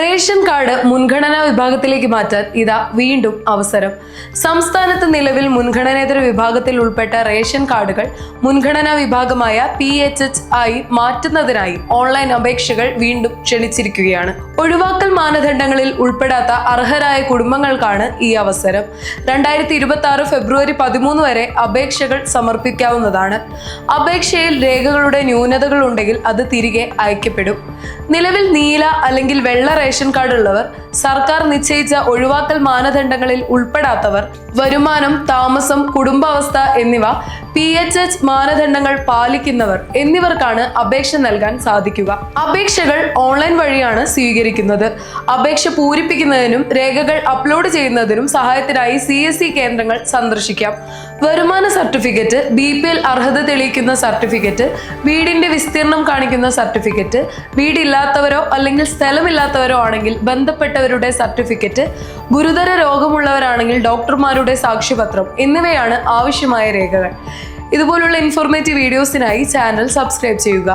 Ration card മുൻഗണനാ വിഭാഗത്തിലേക്ക് മാറ്റാൻ ഇതാ വീണ്ടും അവസരം. സംസ്ഥാനത്ത് നിലവിൽ മുൻഗണനേതര വിഭാഗത്തിൽ ഉൾപ്പെട്ട റേഷൻ കാർഡുകൾ മുൻഗണനാ വിഭാഗമായ പി എച്ച് എച്ച് ആയി മാറ്റുന്നതിനായി ഓൺലൈൻ അപേക്ഷകൾ വീണ്ടും ക്ഷണിച്ചിരിക്കുകയാണ്. ഒഴിവാക്കൽ മാനദണ്ഡങ്ങളിൽ ഉൾപ്പെടാത്ത അർഹരായ കുടുംബങ്ങൾക്കാണ് ഈ അവസരം. രണ്ടായിരത്തി ഇരുപത്തി ആറ് ഫെബ്രുവരി പതിമൂന്ന് വരെ അപേക്ഷകൾ സമർപ്പിക്കാവുന്നതാണ്. അപേക്ഷയിൽ രേഖകളുടെ ന്യൂനതകൾ ഉണ്ടെങ്കിൽ അത് തിരികെ അയക്കപ്പെടും. നിലവിൽ നീല അല്ലെങ്കിൽ വെള്ള റേഷൻ കാർഡ് ഉള്ളവർ സർക്കാർ നിശ്ചയിച്ച ഒഴിവാക്കൽ മാനദണ്ഡങ്ങളിൽ ഉൾപ്പെടാത്തവർ വരുമാനം താമസം കുടുംബാവസ്ഥ എന്നിവ പി എച്ച് എച്ച് മാനദണ്ഡങ്ങൾ പാലിക്കുന്നവർ എന്നിവർക്കാണ് അപേക്ഷ നൽകാൻ സാധിക്കുക. അപേക്ഷകൾ ഓൺലൈൻ വഴിയാണ് സ്വീകരിക്കുന്നത്. അപേക്ഷ പൂരിപ്പിക്കുന്നതിനും രേഖകൾ അപ്ലോഡ് ചെയ്യുന്നതിനും സഹായത്തിനായി സി എസ് സി കേന്ദ്രങ്ങൾ സന്ദർശിക്കാം. വരുമാന സർട്ടിഫിക്കറ്റ് ബി പി എൽ അർഹത തെളിയിക്കുന്ന സർട്ടിഫിക്കറ്റ് വീടിന്റെ വിസ്തീർണം കാണിക്കുന്ന സർട്ടിഫിക്കറ്റ് വീടില്ലാത്തവരോ അല്ലെങ്കിൽ സ്ഥലമില്ലാത്തവരോ ആണെങ്കിൽ ബന്ധപ്പെട്ടവരുടെ സർട്ടിഫിക്കറ്റ് ഗുരുതര രോഗമുള്ളവരാണെങ്കിൽ ഡോക്ടർമാരുടെ സാക്ഷ്യപത്രം എന്നിവയാണ് ആവശ്യമായ രേഖകൾ. ഇതുപോലുള്ള ഇൻഫോർമേറ്റീവ് വീഡിയോസിനായി ചാനൽ സബ്സ്ക്രൈബ് ചെയ്യുക.